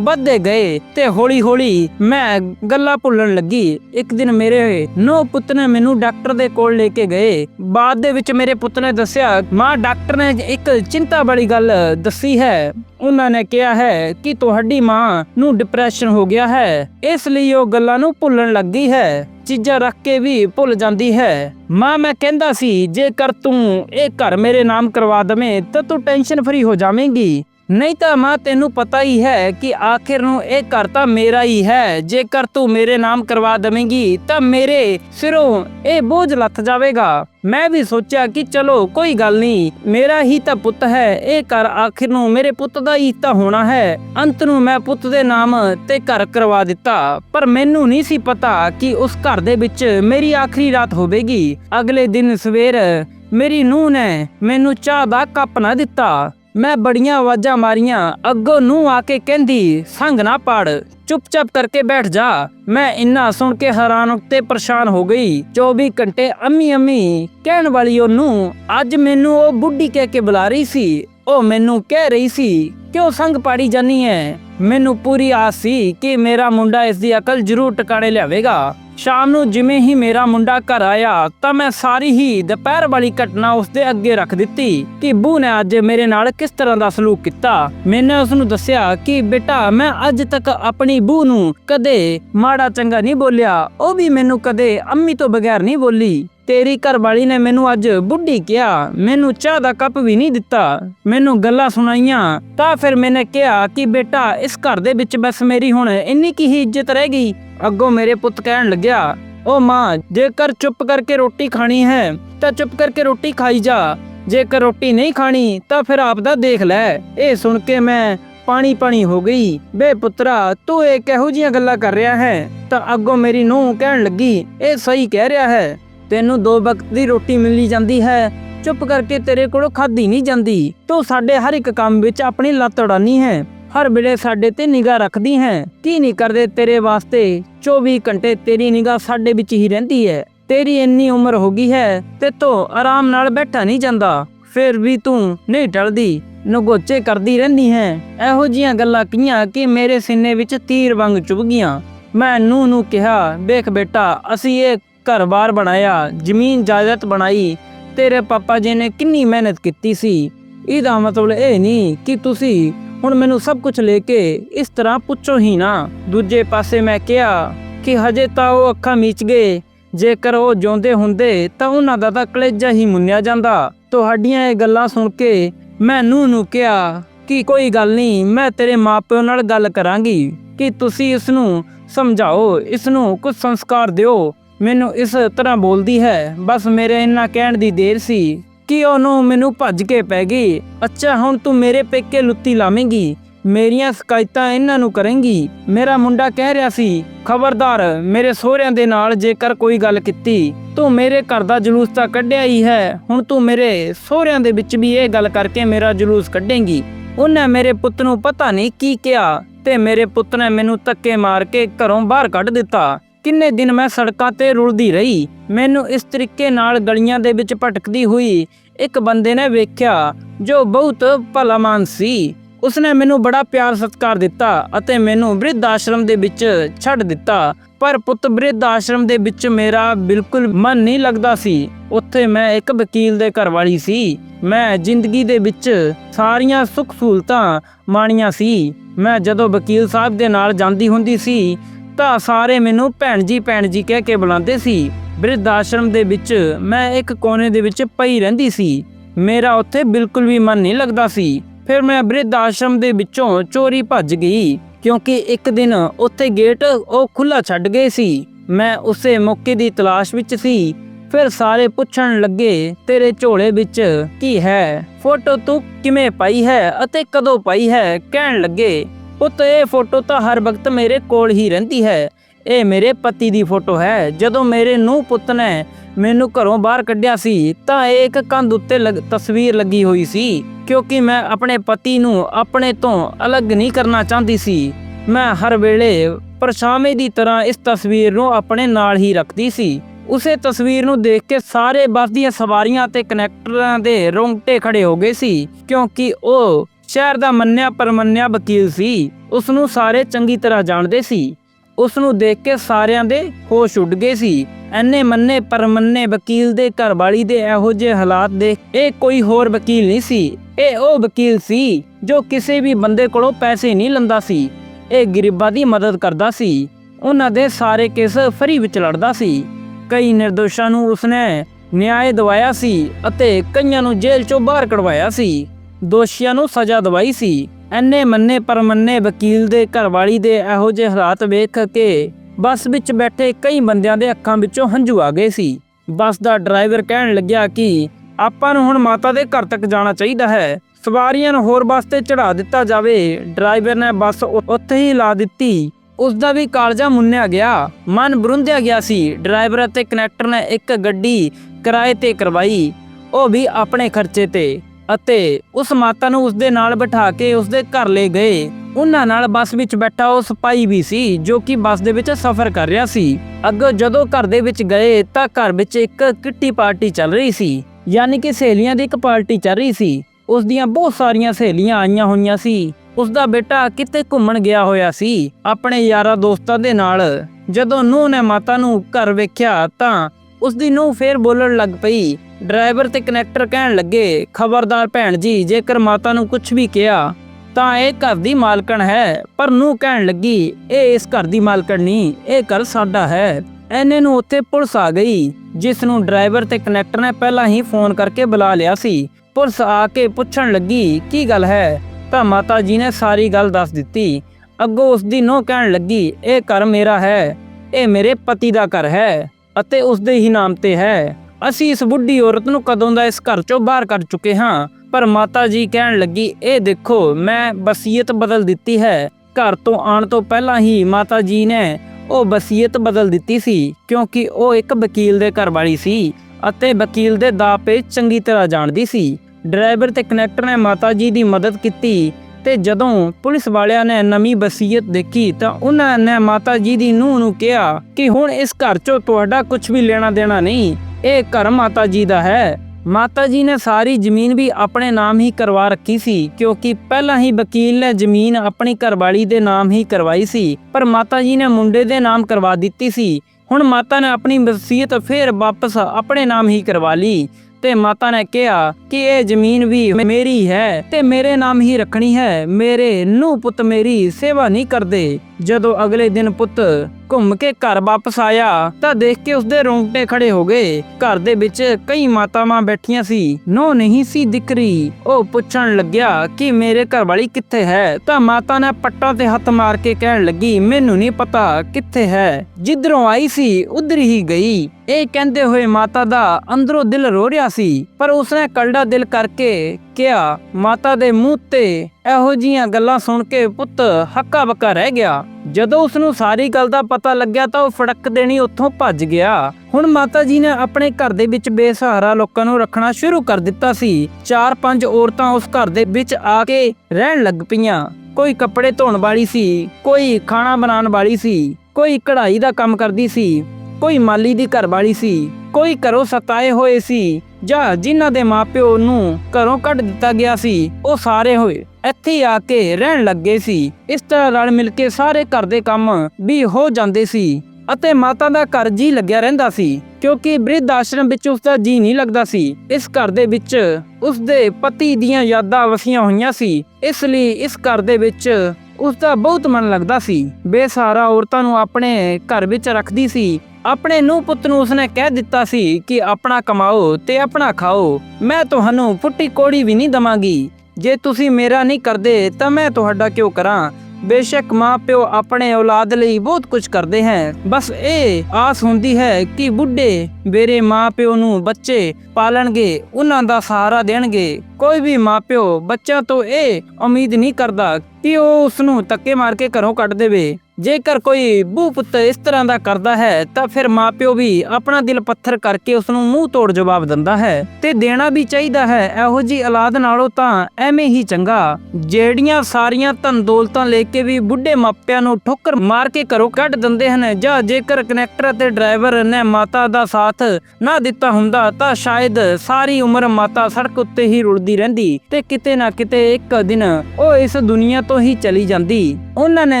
ਵੱਧਦੇ ਗਏ ਤੇ ਹੌਲੀ ਹੌਲੀ ਮੈਂ ਗੱਲਾਂ ਭੁੱਲਣ ਲੱਗੀ। ਇੱਕ ਦਿਨ ਮੇਰੇ ਨੋ ਪੁੱਤ ਨੇ ਮੈਨੂੰ ਡਾਕਟਰ ਦੇ ਕੋਲ ਲੈ ਕੇ ਗਏ। ਬਾਅਦ ਦੇ ਵਿੱਚ ਮੇਰੇ ਪੁੱਤ ਨੇ ਦੱਸਿਆ, ਮਾਂ, ਡਾਕਟਰ ਨੇ ਇੱਕ ਚਿੰਤਾ ਵਾਲੀ ਗੱਲ ਦੱਸੀ ਹੈ। ਉਹਨਾਂ ਨੇ ਕਿਹਾ ਹੈ ਕਿ ਤੁਹਾਡੀ ਮਾਂ ਨੂੰ ਡਿਪਰੈਸ਼ਨ ਹੋ ਗਿਆ ਹੈ। ਇਸ ਲਈ ਉਹ ਗੱਲਾਂ ਨੂੰ ਭੁੱਲਣ ਲੱਗੀ ਹੈ। ਚੀਜ਼ਾਂ ਰੱਖ ਕੇ ਵੀ ਭੁੱਲ ਜਾਂਦੀ ਹੈ। ਮਾਂ, ਮੈਂ ਕਹਿੰਦਾ ਸੀ, ਜੇਕਰ ਤੂੰ ਇਹ ਘਰ ਮੇਰੇ ਨਾਮ ਕਰਵਾ ਦਵੇਂ, ਤਾਂ ਤੂੰ ਟੈਨਸ਼ਨ ਫਰੀ ਹੋ ਜਾਵੇਂਗੀ। ਨਹੀਂ ਤਾਂ ਮਾਂ, ਤੈਨੂੰ ਪਤਾ ਹੀ ਹੈ ਕਿ ਆਖਿਰ ਨੂੰ ਇਹ ਘਰ ਤਾਂ ਮੇਰਾ ਹੀ ਹੈ। ਜੇਕਰ ਤੂੰ ਮੇਰੇ ਨਾਮ ਕਰਵਾ ਦਵੇਂਗੀ, ਤਾਂ ਮੇਰੇ ਸਿਰੋਂ ਇਹ ਬੋਝ ਲੱਥ ਜਾਵੇਗਾ। ਮੈਂ ਵੀ ਸੋਚਿਆ ਕਿ ਚਲੋ, ਕੋਈ ਗੱਲ ਨਹੀਂ, ਮੇਰਾ ਹੀ ਤਾਂ ਪੁੱਤ ਹੈ। ਇਹ ਘਰ ਆਖਿਰ ਨੂੰ ਮੇਰੇ ਪੁੱਤ ਦਾ ਹੀ ਤਾਂ ਹੋਣਾ ਹੈ। ਅੰਤ ਨੂੰ ਮੈਂ ਪੁੱਤ ਦੇ ਨਾਮ ਤੇ ਘਰ ਕਰਵਾ ਦਿੱਤਾ। ਪਰ ਮੈਨੂੰ ਨਹੀਂ ਸੀ ਪਤਾ ਕਿ ਉਸ ਘਰ ਦੇ ਵਿੱਚ ਮੇਰੀ ਆਖਰੀ ਰਾਤ ਹੋਵੇਗੀ। ਅਗਲੇ ਦਿਨ ਸਵੇਰ ਮੇਰੀ ਨੂੰਹ ਨੇ ਮੈਨੂੰ ਚਾਹ ਦਾ ਕੱਪ ਨਾ ਦਿੱਤਾ। ਮੈਂ ਬੜੀਆਂ ਆਵਾਜ਼ਾਂ ਮਾਰੀਆਂ। ਅੱਗੋਂ ਨੂੰ ਆ ਕੇ ਕਹਿੰਦੀ, ਸੰਗ ਨਾ ਪੜ, ਚੁੱਪਚਾਪ ਕਰਕੇ ਬੈਠ ਜਾ। ਮੈਂ ਇੰਨਾ ਸੁਣ ਕੇ ਹੈਰਾਨ ਤੇ ਪਰੇਸ਼ਾਨ ਹੋ ਗਈ। 24 ਘੰਟੇ ਅੰਮੀ ਅੰਮੀ ਕਹਿਣ ਵਾਲੀ ਉਹਨੂੰ ਅੱਜ ਮੈਨੂੰ ਉਹ ਬੁੱਢੀ ਕਹਿ ਕੇ ਬੁਲਾ ਰਹੀ ਸੀ। ਉਹ ਮੈਨੂੰ ਕਹਿ ਰਹੀ ਸੀ, ਕਿਉਂ ਸੰਗ ਪਾੜੀ ਜਾਨੀ ਹੈ ਮੈਨੂੰ ਪੂਰੀ ਆਸ ਸੀ ਕਿ ਮੇਰਾ ਮੁੰਡਾ ਇਸ ਦੀ ਅਕਲ ਜ਼ਰੂਰ ਟਿਕਾਣੇ ਲਿਆਵੇਗਾ। ਸ਼ਾਮ ਨੂੰ ਜਿਵੇਂ ਹੀ ਮੇਰਾ ਮੁੰਡਾ ਘਰ ਆਇਆ ਤਾਂ ਮੈਂ ਸਾਰੀ ਹੀ ਦੁਪਹਿਰ ਵਾਲੀ ਘਟਨਾ ਉਸ ਦੇ ਅੱਗੇ ਰੱਖ ਦਿੱਤੀ ਕਿ ਬੂ ਨੇ ਅੱਜ ਮੇਰੇ ਨਾਲ ਕਿਸ ਤਰ੍ਹਾਂ ਦਾ ਸਲੂਕ ਕੀਤਾ। ਮੈਨੇ ਉਸ ਨੂੰ ਦੱਸਿਆ ਕਿ ਬੇਟਾ, ਮੈਂ ਅੱਜ ਤੱਕ ਆਪਣੀ ਬੂ ਨੂੰ ਕਦੇ ਮਾੜਾ ਚੰਗਾ ਨਹੀਂ ਬੋਲਿਆ। ਉਹ ਵੀ ਮੈਨੂੰ ਕਦੇ ਅੰਮੀ ਤੋਂ ਬਗੈਰ ਨਹੀਂ ਬੋਲੀ। ਤੇਰੀ ਘਰਵਾਲੀ ਨੇ ਮੈਨੂੰ ਅੱਜ ਬੁੱਢੀ ਕਿਹਾ, ਮੈਨੂੰ ਚਾਹ ਦਾ ਕੱਪ ਵੀ ਨਹੀਂ ਦਿੱਤਾ, ਮੈਨੂੰ ਗੱਲਾਂ ਸੁਣਾਈਆਂ, ਤਾਂ ਫਿਰ ਮੈਨੇ ਕਿਹਾ ਕਿ ਬੇਟਾ, ਇਸ ਘਰ ਦੇ ਵਿੱਚ ਬਸ ਮੇਰੀ ਹੁਣ ਇੰਨੀ ਕੀ ਹੀ ਇੱਜ਼ਤ ਰਹਿ ਗਈ। ਅੱਗੋਂ ਮੇਰੇ ਪੁੱਤ ਕਹਿਣ ਲੱਗਿਆ, ਓ ਮਾਂ, ਜੇਕਰ ਚੁੱਪ ਕਰਕੇ ਰੋਟੀ ਖਾਣੀ ਹੈ, ਤਾਂ ਚੁੱਪ ਕਰਕੇ ਰੋਟੀ ਖਾਈ ਜਾ। ਜੇਕਰ ਰੋਟੀ ਨਹੀਂ ਖਾਣੀ, ਤਾਂ ਫਿਰ ਆਪ ਦਾ ਦੇਖ ਲੈ। ਇਹ ਸੁਣ ਕੇ ਮੈਂ ਪਾਣੀ ਪਾਣੀ ਹੋ ਗਈ। ਬੇ ਪੁੱਤਰਾ, ਤੂੰ ਇਹ ਕਿਹੋ ਜੀਆਂ ਗੱਲਾਂ ਕਰ ਰਿਹਾ ਹੈ? ਤਾਂ ਅੱਗੋਂ ਮੇਰੀ ਨੂੰਹ ਕਹਿਣ ਲੱਗੀ, ਇਹ ਸਹੀ ਕਹਿ ਰਿਹਾ ਹੈ। ਤੈਨੂੰ ਦੋ ਵਕਤ ਦੀ ਰੋਟੀ ਮਿਲੀ ਜਾਂਦੀ ਹੈ। ਚੁੱਪ ਕਰਕੇ ਤੇਰੇ ਕੋਲੋਂ ਖਾਧੀ ਨਹੀਂ ਜਾਂਦੀ। ਤੂੰ ਸਾਡੇ ਹਰ ਇੱਕ ਕੰਮ ਵਿੱਚ ਆਪਣੀ ਲੱਤ ਅੜਾਨੀ ਹੈ। ਹਰ ਵੇਲੇ ਸਾਡੇ ਤੇ ਨਿਗਾਹ ਰੱਖਦੀ ਹੈ। ਕੀ ਨਹੀਂ ਕਰਦੇ ਤੇਰੇ ਵਾਸਤੇ? 24 ਘੰਟੇ ਤੇਰੀ ਨਿਗਾਹ ਸਾਡੇ ਵਿੱਚ ਹੀ ਰਹਿੰਦੀ ਹੈ। ਤੇਰੀ ਇੰਨੀ ਉਮਰ ਹੋ ਗਈ ਹੈ ਤੇ ਤੂੰ ਆਰਾਮ ਨਾਲ ਬੈਠਾ ਨਹੀਂ ਜਾਂਦਾ। ਫਿਰ ਵੀ ਤੂੰ ਨਹੀਂ ਟਲਦੀ। ਨਗੋਚੇ ਕਰਦੀ ਰਹਿੰਦੀ ਹੈ। ਇਹੋ ਜੀਆਂ ਗੱਲਾਂ ਕੀਆਂ ਕਿ ਮੇਰੇ ਸੀਨੇ ਵਿੱਚ ਤੀਰ ਵਾਂਗ ਚੁਭ ਗਈਆਂ। ਮੈਂ ਨੂੰ ਨੂੰ ਕਿਹਾ, ਵੇਖ ਬੇਟਾ, ਅਸੀਂ ਇਹ ਘਰ-ਬਾਰ ਬਣਾਇਆ, ਜ਼ਮੀਨ ਜਾਇਦਾਦ ਬਣਾਈ, ਤੇਰੇ ਪਾਪਾ ਜੀ ਨੇ ਕਿੰਨੀ ਮਿਹਨਤ ਕੀਤੀ ਸੀ। ਇਹਦਾ ਮਤਲਬ ਇਹ ਨਹੀਂ ਕਿ ਤੁਸੀਂ ਹੁਣ ਮੈਨੂੰ ਸਭ ਕੁਝ ਲੈ ਕੇ ਇਸ ਤਰ੍ਹਾਂ ਪੁੱਛੋ ਹੀ ਨਾ। ਦੂਜੇ ਪਾਸੇ ਮੈਂ ਕਿਹਾ ਕਿ ਹਜੇ ਤਾਂ ਉਹ ਅੱਖਾਂ ਮੀਚ ਗਏ। ਜੇਕਰ ਉਹ ਜਿਉਂਦੇ ਹੁੰਦੇ ਤਾਂ ਉਹਨਾਂ ਦਾ ਤਾਂ ਕਲੇਜਾ ਹੀ ਮੁੰਨਿਆ ਜਾਂਦਾ। ਤੁਹਾਡੀਆਂ ਇਹ ਗੱਲਾਂ ਸੁਣ ਕੇ ਮੈਂ ਨੂੰ ਨੂੰ ਕਿਹਾ ਕਿ ਕੋਈ ਗੱਲ ਨਹੀਂ, ਮੈਂ ਤੇਰੇ ਮਾਪਿਓ ਨਾਲ ਗੱਲ ਕਰਾਂਗੀ। ਕਿ ਤੁਸੀਂ ਇਸ ਨੂੰ ਸਮਝਾਓ, ਇਸ ਨੂੰ ਕੁਝ ਸੰਸਕਾਰ ਦਿਓ। ਮੈਨੂੰ ਇਸ ਤਰ੍ਹਾਂ ਬੋਲਦੀ ਹੈ। ਬਸ ਮੇਰੇ ਇੰਨਾ ਕਹਿਣ ਦੀ ਦੇਰ ਸੀ ਕਿ ਉਹਨੂੰ ਮੈਨੂੰ ਭੱਜ ਕੇ ਪੈ ਗਈ। ਅੱਛਾ, ਹੁਣ ਤੂੰ ਮੇਰੇ ਪੇਕੇ ਲੁੱਤੀ ਲਾਵੇਂਗੀ। ਮੇਰੀਆਂ ਸ਼ਿਕਾਇਤਾਂ ਇਹਨਾਂ ਨੂੰ ਕਰੇਂਗੀ। ਮੇਰਾ ਮੁੰਡਾ ਕਹਿ ਰਿਹਾ ਸੀ, ਖਬਰਦਾਰ, ਮੇਰੇ ਸਹੁਰਿਆਂ ਦੇ ਨਾਲ ਜੇਕਰ ਕੋਈ ਗੱਲ ਕੀਤੀ, ਤੂੰ ਮੇਰੇ ਘਰ ਦਾ ਜਲੂਸ ਤਾਂ ਕੱਢਿਆ ਹੀ ਹੈ। ਹੁਣ ਤੂੰ ਮੇਰੇ ਸਹੁਰਿਆਂ ਦੇ ਵਿੱਚ ਵੀ ਇਹ ਗੱਲ ਕਰਕੇ ਮੇਰਾ ਜਲੂਸ ਕੱਢੇਂਗੀ। ਉਹਨੇ ਮੇਰੇ ਪੁੱਤ ਨੂੰ ਪਤਾ ਨਹੀਂ ਕੀ ਕਿਹਾ ਤੇ ਮੇਰੇ ਪੁੱਤ ਨੇ ਮੈਨੂੰ ਧੱਕੇ ਮਾਰ ਕੇ ਘਰੋਂ ਬਾਹਰ ਕੱਢ ਦਿੱਤਾ। ਕਿੰਨੇ ਦਿਨ ਮੈਂ ਸੜਕਾਂ ਤੇ ਰੁਲਦੀ ਰਹੀ, ਮੈਨੂੰ ਇਸ ਤਰੀਕੇ ਨਾਲ ਗਲੀਆਂ ਦੇ ਵਿੱਚ ਭਟਕਦੀ ਹੋਈ ਇੱਕ ਬੰਦੇ ਨੇ ਵੇਖਿਆ ਜੋ ਬਹੁਤ ਭਲਾਮਾਨ ਸੀ। ਉਸਨੇ ਮੈਨੂੰ ਬੜਾ ਪਿਆਰ ਸਤਿਕਾਰ ਦਿੱਤਾ ਅਤੇ ਮੈਨੂੰ ਬ੍ਰਿਧ ਆਸ਼ਰਮ ਦੇ ਵਿੱਚ ਛੱਡ ਦਿੱਤਾ। ਪਰ ਪੁੱਤ, ਬ੍ਰਿਧ ਆਸ਼ਰਮ ਦੇ ਵਿੱਚ ਮੇਰਾ ਬਿਲਕੁਲ ਮਨ ਨਹੀਂ ਲੱਗਦਾ ਸੀ। ਉੱਥੇ ਮੈਂ ਇੱਕ ਵਕੀਲ ਦੇ ਘਰ ਵਾਲੀ ਸੀ। ਮੈਂ ਜ਼ਿੰਦਗੀ ਦੇ ਵਿੱਚ ਸਾਰੀਆਂ ਸੁੱਖ ਸਹੂਲਤਾਂ ਮਾਣੀਆਂ ਸੀ। ਮੈਂ ਜਦੋਂ ਵਕੀਲ ਸਾਹਿਬ ਦੇ ਨਾਲ ਜਾਂਦੀ ਹੁੰਦੀ ਸੀ ਤਾਂ ਸਾਰੇ ਮੈਨੂੰ ਭੈਣ ਜੀ ਭੈਣ ਜੀ ਕਹਿ ਕੇ ਬੁਲਾਉਂਦੇ ਸੀ। ਬ੍ਰਿਧ ਆਸ਼ਰਮ ਦੇ ਵਿੱਚ ਮੈਂ ਇੱਕ ਕੋਨੇ ਦੇ ਵਿੱਚ ਪਈ ਰਹਿੰਦੀ ਸੀ। ਮੇਰਾ ਉੱਥੇ ਬਿਲਕੁਲ ਵੀ ਮਨ ਨਹੀਂ ਲੱਗਦਾ ਸੀ। ਫਿਰ ਮੈਂ ਬ੍ਰਿਧ ਆਸ਼ਰਮ ਦੇ ਵਿੱਚੋਂ ਚੋਰੀ ਭੱਜ ਗਈ, ਕਿਉਂਕਿ ਇੱਕ ਦਿਨ ਉੱਥੇ ਗੇਟ ਉਹ ਖੁੱਲਾ ਛੱਡ ਗਏ ਸੀ। ਮੈਂ ਉਸੇ ਮੌਕੇ ਦੀ ਤਲਾਸ਼ ਵਿੱਚ ਸੀ। ਫਿਰ ਸਾਰੇ ਪੁੱਛਣ ਲੱਗੇ, ਤੇਰੇ ਝੋਲੇ ਵਿੱਚ ਕੀ ਹੈ? ਫੋਟੋ ਤੂੰ ਕਿਵੇਂ ਪਾਈ ਹੈ ਅਤੇ ਕਦੋਂ ਪਾਈ ਹੈ? ਕਹਿਣ ਲੱਗੇ ਪੁੱਤ, ਇਹ ਫੋਟੋ ਤਾਂ ਹਰ ਵਕਤ ਮੇਰੇ ਕੋਲ ਹੀ ਰਹਿੰਦੀ ਹੈ। ਇਹ ਮੇਰੇ ਪਤੀ ਦੀ ਫੋਟੋ ਹੈ। ਜਦੋਂ ਮੇਰੇ ਨੂੰਹ ਪੁੱਤ ਨੇ ਮੈਨੂੰ ਘਰੋਂ ਬਾਹਰ ਕੱਢਿਆ ਸੀ, ਤਾਂ ਇਹ ਇੱਕ ਕੰਧ ਉੱਤੇ ਤਸਵੀਰ ਲੱਗੀ ਹੋਈ ਸੀ। ਕਿਉਂਕਿ ਮੈਂ ਆਪਣੇ ਪਤੀ ਨੂੰ ਆਪਣੇ ਤੋਂ ਅਲੱਗ ਨਹੀਂ ਕਰਨਾ ਚਾਹੁੰਦੀ ਸੀ। ਮੈਂ ਹਰ ਵੇਲੇ ਪਰਛਾਵੇਂ ਦੀ ਤਰ੍ਹਾਂ ਇਸ ਤਸਵੀਰ ਨੂੰ ਆਪਣੇ ਨਾਲ ਹੀ ਰੱਖਦੀ ਸੀ। ਉਸੇ ਤਸਵੀਰ ਨੂੰ ਦੇਖ ਕੇ ਸਾਰੇ ਬੱਸ ਦੀਆਂ ਸਵਾਰੀਆਂ ਤੇ ਕਨੈਕਟਰਾਂ ਦੇ ਰੋਂਗਟੇ ਖੜੇ ਹੋ ਗਏ ਸੀ। ਕਿਉਂਕਿ ਉਹ ਸ਼ਹਿਰ ਦਾ ਮੰਨਿਆ ਪਰਮੰਨਿਆ ਵਕੀਲ ਸੀ। ਉਸ ਨੂੰ ਸਾਰੇ ਚੰਗੀ ਤਰ੍ਹਾਂ ਜਾਣਦੇ ਸੀ। ਉਸ ਨੂੰ ਦੇਖ ਕੇ ਸਾਰਿਆਂ ਦੇ ਹੋਸ਼ ਉੱਡ ਗਏ ਸੀ। ਐਨੇ ਮੰਨੇ ਪਰਮੰਨੇ ਵਕੀਲ ਦੇ ਘਰਵਾਲੀ ਦੇ ਇਹੋ ਜਿਹੇ ਹਾਲਾਤ ਦੇਖ ਇਹ ਕੋਈ ਹੋਰ ਵਕੀਲ ਨਹੀਂ ਸੀ। ਇਹ ਉਹ ਵਕੀਲ ਸੀ ਜੋ ਕਿਸੇ ਵੀ ਬੰਦੇ ਕੋਲੋਂ ਪੈਸੇ ਨਹੀਂ ਲੈਂਦਾ ਸੀ। ਇਹ ਗਰੀਬਾਂ ਦੀ ਮਦਦ ਕਰਦਾ ਸੀ। ਉਹਨਾਂ ਦੇ ਸਾਰੇ ਕੇਸ ਫਰੀ ਵਿੱਚ ਲੜਦਾ ਸੀ। ਕਈ ਨਿਰਦੋਸ਼ਾਂ ਨੂੰ ਉਸਨੇ ਨਿਆਂ ਦਿਵਾਇਆ ਸੀ ਅਤੇ ਕਈਆਂ ਨੂੰ ਜੇਲ੍ਹ ਚੋਂ ਬਾਹਰ ਕਢਵਾਇਆ ਸੀ। ਦੋਸ਼ੀਆਂ ਨੂੰ ਸਜ਼ਾ ਦਵਾਈ ਸੀ। ਐਨੇ ਮੰਨੇ ਪਰਮੰਨੇ ਵਕੀਲ ਦੇ ਘਰਵਾਲੀ ਦੇ ਇਹੋ ਜਿਹੇ ਹਾਲਾਤ ਵੇਖ ਕੇ ਬੱਸ ਵਿੱਚ ਬੈਠੇ ਕਈ ਬੰਦਿਆਂ ਦੇ ਅੱਖਾਂ ਵਿੱਚੋਂ ਹੰਝੂ ਆ ਗਏ ਸੀ। ਬੱਸ ਦਾ ਡਰਾਈਵਰ ਕਹਿਣ ਲੱਗਿਆ ਕਿ ਆਪਾਂ ਨੂੰ ਹੁਣ ਮਾਤਾ ਦੇ ਘਰ ਤੱਕ ਜਾਣਾ ਚਾਹੀਦਾ ਹੈ। ਸਵਾਰੀਆਂ ਨੂੰ ਹੋਰ ਬੱਸ ਤੇ ਚੜਾ ਦਿੱਤਾ ਜਾਵੇ। ਡਰਾਈਵਰ ਨੇ ਬੱਸ ਉੱਥੇ ਹੀ ਲਾ ਦਿੱਤੀ। ਉਸ ਦਾ ਵੀ ਕਾਲਜਾ ਮੁੰਨਿਆ ਗਿਆ। ਮਨ ਬਰੁੰਦਿਆ ਗਿਆ ਸੀ। ਡਰਾਈਵਰ ਅਤੇ ਕਨੈਕਟਰ ਨੇ ਇੱਕ ਗੱਡੀ ਕਿਰਾਏ ਤੇ ਕਰਵਾਈ। ਉਹ ਵੀ ਆਪਣੇ ਖਰਚੇ ਤੇ। ਅਤੇ ਉਸ ਮਾਤਾ ਨੂੰ ਉਸਦੇ ਨਾਲ ਬਿਠਾ ਕੇ ਉਸਦੇ ਘਰ ਲੈ ਗਏ। ਉਹਨਾਂ ਨਾਲ ਬੱਸ ਵਿੱਚ ਬੈਠਾ ਉਹ ਸਿਪਾਹੀ ਵੀ ਸੀ, ਜੋ ਕਿ ਬੱਸ ਦੇ ਵਿੱਚ ਸਫ਼ਰ ਕਰ ਰਿਹਾ ਸੀ। ਅੱਗੇ ਜਦੋਂ ਘਰ ਦੇ ਵਿੱਚ ਗਏ ਤਾਂ ਘਰ ਵਿੱਚ ਇੱਕ ਕਿੱਟੀ ਪਾਰਟੀ ਚੱਲ ਰਹੀ ਸੀ, ਯਾਨੀ ਕਿ ਸਹੇਲੀਆਂ ਦੀ ਇੱਕ ਪਾਰਟੀ ਚੱਲ ਰਹੀ ਸੀ। ਉਸ ਦੀਆਂ ਬਹੁਤ ਸਾਰੀਆਂ ਸਹੇਲੀਆਂ ਆਈਆਂ ਹੋਈਆਂ ਸੀ। ਉਸ ਦਾ ਬੇਟਾ ਕਿਤੇ ਘੁੰਮਣ ਗਿਆ ਹੋਇਆ ਸੀ, ਆਪਣੇ ਯਾਰਾਂ ਦੋਸਤਾਂ ਦੇ ਨਾਲ। ਜਦੋਂ ਨੂੰਹ ਨੇ ਮਾਤਾ ਨੂੰ ਘਰ ਵੇਖਿਆ ਤਾਂ ਉਸ ਦੀ ਨੂੰਹ ਫੇਰ ਬੋਲਣ ਲੱਗ ਪਈ, ਡਰਾਈਵਰ ਤੇ ਕਨੈਕਟਰ ਕਹਿਣ ਲੱਗੇ, ਖਬਰਦਾਰ ਭੈਣ ਜੀ, ਜੇਕਰ ਮਾਤਾ ਨੂੰ ਕੁਝ ਵੀ ਕਿਹਾ, ਤਾਂ ਇਹ ਘਰ ਦੀ ਮਾਲਕਣ ਹੈ, ਪਰ ਨੂੰ ਕਹਿਣ ਲੱਗੀ, ਇਹ ਇਸ ਘਰ ਦੀ ਮਾਲਕਣ ਨਹੀਂ, ਇਹ ਘਰ ਸਾਡਾ ਹੈ। ਐਨੇ ਨੂੰ ਉੱਥੇ ਪੁਲਿਸ ਆ ਗਈ, ਜਿਸ ਨੂੰ ਡਰਾਈਵਰ ਤੇ ਕਨੈਕਟਰ ਨੇ ਪਹਿਲਾਂ ਹੀ ਫੋਨ ਕਰਕੇ ਬੁਲਾ ਲਿਆ ਸੀ। ਪੁਲਿਸ ਆ ਕੇ ਪੁੱਛਣ ਲੱਗੀ, ਕੀ ਗੱਲ ਹੈ? ਤਾਂ ਮਾਤਾ ਜੀ ਨੇ ਸਾਰੀ ਗੱਲ ਦੱਸ ਦਿੱਤੀ। ਅੱਗੋਂ ਉਸ ਦੀ ਨੋ ਕਹਿਣ ਲੱਗੀ, ਇਹ ਘਰ ਮੇਰਾ ਹੈ, ਇਹ ਮੇਰੇ ਪਤੀ ਦਾ ਘਰ ਹੈ। ਅਤੇ ਉਸ ਦੇ ਹੀ ਨਾਮ ਤੇ ਹੈ। ਅਸੀਂ ਇਸ ਬੁੱਢੀ ਔਰਤ ਨੂੰ ਕਦੋਂ ਦਾ ਇਸ ਘਰ ਚੋਂ ਬਾਹਰ ਕਰ ਚੁੱਕੇ ਹਾਂ? ਪਰ ਮਾਤਾ ਜੀ ਕਹਿਣ ਲੱਗੀ, ਇਹ ਦੇਖੋ, ਮੈਂ ਵਸੀਅਤ ਬਦਲ ਦਿੱਤੀ ਹੈ। ਘਰ ਤੋਂ ਆਉਣ ਤੋਂ ਪਹਿਲਾਂ ਹੀ ਮਾਤਾ ਜੀ ਨੇ ਉਹ ਵਸੀਅਤ ਬਦਲ ਦਿੱਤੀ ਸੀ, ਕਿਉਂਕਿ ਉਹ ਇੱਕ ਵਕੀਲ ਦੇ ਘਰ ਵਾਲੀ ਸੀ ਅਤੇ ਵਕੀਲ ਦੇ ਦਾਅਵੇ ਚੰਗੀ ਤਰ੍ਹਾਂ ਜਾਣਦੀ ਸੀ। ਡਰਾਈਵਰ ਤੇ ਕਨੈਕਟਰ ਨੇ ਮਾਤਾ ਜੀ ਦੀ ਮਦਦ ਕੀਤੀ ਤੇ ਜਦੋਂ ਪੁਲਿਸ ਵਾਲਿਆਂ ਨੇ ਨਵੀਂ ਵਸੀਅਤ ਦੇਖੀ ਤਾਂ ਉਹਨਾਂ ਨੇ ਮਾਤਾ ਜੀ ਦੀ ਨੂੰਹ ਨੂੰ ਕਿਹਾ ਕਿ ਹੁਣ ਇਸ ਘਰ 'ਚੋਂ ਤੁਹਾਡਾ ਕੁਝ ਵੀ ਲੈਣਾ ਦੇਣਾ ਨਹੀਂ, ਇਹ ਘਰ ਮਾਤਾ ਜੀ ਦਾ ਹੈ। ਮਾਤਾ ਜੀ ਨੇ ਸਾਰੀ ਜ਼ਮੀਨ ਵੀ ਆਪਣੇ ਨਾਮ ਹੀ ਕਰਵਾ ਰੱਖੀ ਸੀ, ਕਿਉਂਕਿ ਪਹਿਲਾਂ ਹੀ ਵਕੀਲ ਨੇ ਜ਼ਮੀਨ ਆਪਣੀ ਘਰਵਾਲੀ ਦੇ ਨਾਮ ਹੀ ਕਰਵਾਈ ਸੀ, ਪਰ ਮਾਤਾ ਜੀ ਨੇ ਮੁੰਡੇ ਦੇ ਨਾਮ ਕਰਵਾ ਦਿੱਤੀ ਸੀ। ਹੁਣ ਮਾਤਾ ਨੇ ਆਪਣੀ ਵਸੀਅਤ ਫੇਰ ਵਾਪਸ ਆਪਣੇ ਨਾਮ ਹੀ ਕਰਵਾ ਲਈ। ਤੇ ਮਾਤਾ ਨੇ ਕਿਹਾ ਕਿ ਇਹ ਜ਼ਮੀਨ ਵੀ ਮੇਰੀ ਹੈ ਤੇ ਮੇਰੇ ਨਾਮ ਹੀ ਰੱਖਣੀ ਹੈ। ਮੇਰੇ ਨੂੰ ਪੁੱਤ ਮੇਰੀ ਸੇਵਾ ਨਹੀਂ ਕਰਦੇ। ਜਦੋਂ ਅਗਲੇ ਦਿਨ ਪੁੱਤ ਘੁੰਮ ਕੇ ਘਰ ਵਾਪਸ ਆਇਆ ਤਾਂ ਦੇਖ ਕੇ ਉਸਦੇ ਰੋਂਗਟੇ ਖੜੇ ਹੋ ਗਏ। ਘਰ ਦੇ ਵਿੱਚ ਕਈ ਮਾਤਾਵਾਂ ਬੈਠੀਆਂ ਸੀ। ਨੋ ਨਹੀਂ ਸੀ ਦਿਖ ਰਹੀ। ਉਹ ਪੁੱਛਣ ਲੱਗਿਆ ਕਿ ਮੇਰੇ ਘਰ ਵਾਲੀ ਕਿੱਥੇ ਹੈ? ਤਾਂ ਮਾਤਾ ਨੇ ਪੱਟਾਂ ਤੇ ਹੱਥ ਮਾਰ ਕੇ ਕਹਿਣ ਲੱਗੀ, ਮੈਨੂੰ ਨਹੀਂ ਪਤਾ ਕਿੱਥੇ ਹੈ। ਜਿੱਧਰੋਂ ਆਈ ਸੀ, ਉਧਰ ਹੀ ਗਈ। ਇਹ ਕਹਿੰਦੇ ਹੋਏ ਮਾਤਾ ਦਾ ਅੰਦਰੋਂ ਦਿਲ ਰੋ ਰਿਹਾ ਸੀ। ਪਰ ਉਸਨੇ ਕਲੜਾ ਦਿਲ ਕਰਕੇ ਕਿਹਾ, ਮਾਤਾ ਦੇ ਮੂੰਹ ਤੇ ਇਹੋ ਜੀਆਂ ਗੱਲਾਂ ਸੁਣ ਕੇ ਪੁੱਤ ਹੱਕਾ ਬੱਕਾ ਰਹਿ ਗਿਆ। ਜਦੋਂ ਉਸ ਨੂੰ ਸਾਰੀ ਗੱਲ ਦਾ ਪਤਾ ਲੱਗਿਆ ਤਾਂ ਉਹ ਫੜਕ ਦੇਣੀ ਉੱਥੋਂ ਭੱਜ ਗਿਆ। ਹੁਣ ਮਾਤਾ ਜੀ ਨੇ ਆਪਣੇ ਘਰ ਦੇ ਵਿੱਚ ਬੇਸਹਾਰਾ ਲੋਕਾਂ ਨੂੰ ਰੱਖਣਾ ਸ਼ੁਰੂ ਕਰ ਦਿੱਤਾ ਸੀ। ਚਾਰ ਪੰਜ ਔਰਤਾਂ ਉਸ ਘਰ ਦੇ ਵਿੱਚ ਆ ਕੇ ਰਹਿਣ ਲੱਗ ਪਈਆਂ। ਕੋਈ ਕੱਪੜੇ ਧੋਣ ਵਾਲੀ ਸੀ, ਕੋਈ ਖਾਣਾ ਬਣਾਉਣ ਵਾਲੀ ਸੀ, ਕੋਈ ਕਢਾਈ ਦਾ ਕੰਮ ਕਰਦੀ ਸੀ, ਕੋਈ ਮਾਲੀ ਦੀ ਘਰਵਾਲੀ ਸੀ, ਕੋਈ ਘਰੋਂ ਸਤਾਏ ਹੋਏ ਸੀ। ਜਾਂ ਜਿਨ੍ਹਾਂ ਦੇ ਮਾਪਿਓ ਨੂੰ ਘਰੋਂ ਕੱਢ ਦਿੱਤਾ ਗਿਆ ਸੀ, ਉਹ ਸਾਰੇ ਹੋਏ। ਇੱਥੇ ਆ ਕੇ ਰਹਿਣ ਲੱਗੇ ਸੀ। ਇਸ ਤਰ੍ਹਾਂ ਰਲ ਮਿਲ ਕੇ ਸਾਰੇ ਘਰ ਦੇ ਕੰਮ ਵੀ ਹੋ ਜਾਂਦੇ ਸੀ ਅਤੇ ਮਾਤਾ ਦਾ ਘਰ ਜੀ ਲੱਗਿਆ ਰਹਿੰਦਾ ਸੀ, ਕਿਉਂਕਿ ਬ੍ਰਿਧ ਆਸ਼ਰਮ ਵਿੱਚ ਉਸ ਦਾ ਜੀ ਨਹੀਂ ਲੱਗਦਾ ਸੀ। ਇਸ ਘਰ ਦੇ ਵਿੱਚ ਉਸ ਦੇ ਪਤੀ ਦੀਆਂ ਯਾਦਾਂ ਵਸੀਆਂ ਹੋਈਆਂ ਸੀ। ਇਸ ਲਈ ਇਸ ਘਰ ਦੇ ਵਿੱਚ ਉਸ ਦਾ ਬਹੁਤ ਮਨ ਲੱਗਦਾ ਸੀ। ਬੇਸਹਾਰਾ ਔਰਤਾਂ ਨੂੰ ਆਪਣੇ ਘਰ ਵਿੱਚ ਰੱਖਦੀ ਸੀ। ਆਪਣੇ ਨੂੰ ਪੁੱਤ ਨੂੰ ਉਸਨੇ ਕਹਿ ਦਿੱਤਾ ਸੀ ਕਿ ਆਪਣਾ ਕਮਾਓ ਤੇ ਆਪਣਾ ਖਾਓ। ਮੈਂ ਤੁਹਾਨੂੰ ਫੁੱਟੀ ਕੋੜੀ ਵੀ ਨਹੀਂ ਦਵਾਂਗੀ। ਜੇ ਤੁਸੀਂ ਮੇਰਾ ਨਹੀਂ ਕਰਦੇ, ਤਾਂ ਮੈਂ ਤੁਹਾਡਾ ਕਿਉਂ ਕਰਾਂ? ਬੇਸ਼ੱਕ ਮਾਂ ਪਿਓ ਆਪਣੇ ਔਲਾਦ ਲਈ ਬਹੁਤ ਕੁਝ ਕਰਦੇ ਹੈ। ਬਸ ਇਹ ਆਸ ਹੁੰਦੀ ਹੈ ਕਿ ਬੁੱਢੇ ਮੇਰੇ ਮਾਂ ਪਿਓ ਨੂੰ ਬੱਚੇ ਪਾਲਣਗੇ, ਉਹਨਾਂ ਦਾ ਸਹਾਰਾ ਦੇਣਗੇ। ਕੋਈ ਵੀ ਮਾਂ ਪਿਓ ਬੱਚਾ ਤੋਂ ਇਹ ਉਮੀਦ ਨਹੀਂ ਕਰਦਾ ਕਿ ਉਹ ਉਸ ਨੂੰ ਧੱਕੇ ਮਾਰ ਕੇ ਘਰੋਂ ਕੱਢ ਦੇਵੇ। ਜੇਕਰ ਕੋਈ ਬੂ ਪੁੱਤ ਇਸ ਤਰ੍ਹਾਂ ਦਾ ਕਰਦਾ ਹੈ, ਤਾਂ ਫਿਰ ਮਾਪਿਓ ਵੀ ਆਪਣਾ ਦਿਲ ਪੱਥਰ ਕਰਕੇ ਉਸ ਨੂੰ ਮੂੰਹ ਤੋੜ ਜਵਾਬ ਦਿੰਦਾ ਹੈ ਤੇ ਦੇਣਾ ਵੀ ਚਾਹੀਦਾ ਹੈ। ਇਹੋ ਜੀ ਔਲਾਦ ਨਾਲੋਂ ਤਾਂ ਐਵੇਂ ਹੀ ਚੰਗਾ। ਜਿਹੜੀਆਂ ਸਾਰੀਆਂ ਧਨ ਦੌਲਤਾਂ ਲੈ ਕੇ ਵੀ ਬੁੱਢੇ ਮਾਪਿਆਂ ਨੂੰ ਠੋਕਰ ਮਾਰ ਕੇ ਘਰੋਂ ਕੱਢ ਦਿੰਦੇ ਹਨ, ਜਾਂ ਜੇਕਰ ਕਨੈਕਟਰ ਅਤੇ ਡਰਾਈਵਰ ਨੇ ਮਾਤਾ ਦਾ ਸਾਥ ਨਾ ਦਿੱਤਾ ਹੁੰਦਾ, ਤਾਂ ਸ਼ਾਇਦ ਸਾਰੀ ਉਮਰ ਮਾਤਾ ਸੜਕ ਉੱਤੇ ਹੀ ਰੁਲਦੀ ਰਹਿੰਦੀ ਤੇ ਕਿਤੇ ਨਾ ਕਿਤੇ ਇੱਕ ਦਿਨ ਉਹ ਇਸ ਦੁਨੀਆ ਤੋਂ ਹੀ ਚਲੀ ਜਾਂਦੀ। ਉਹਨਾਂ ਨੇ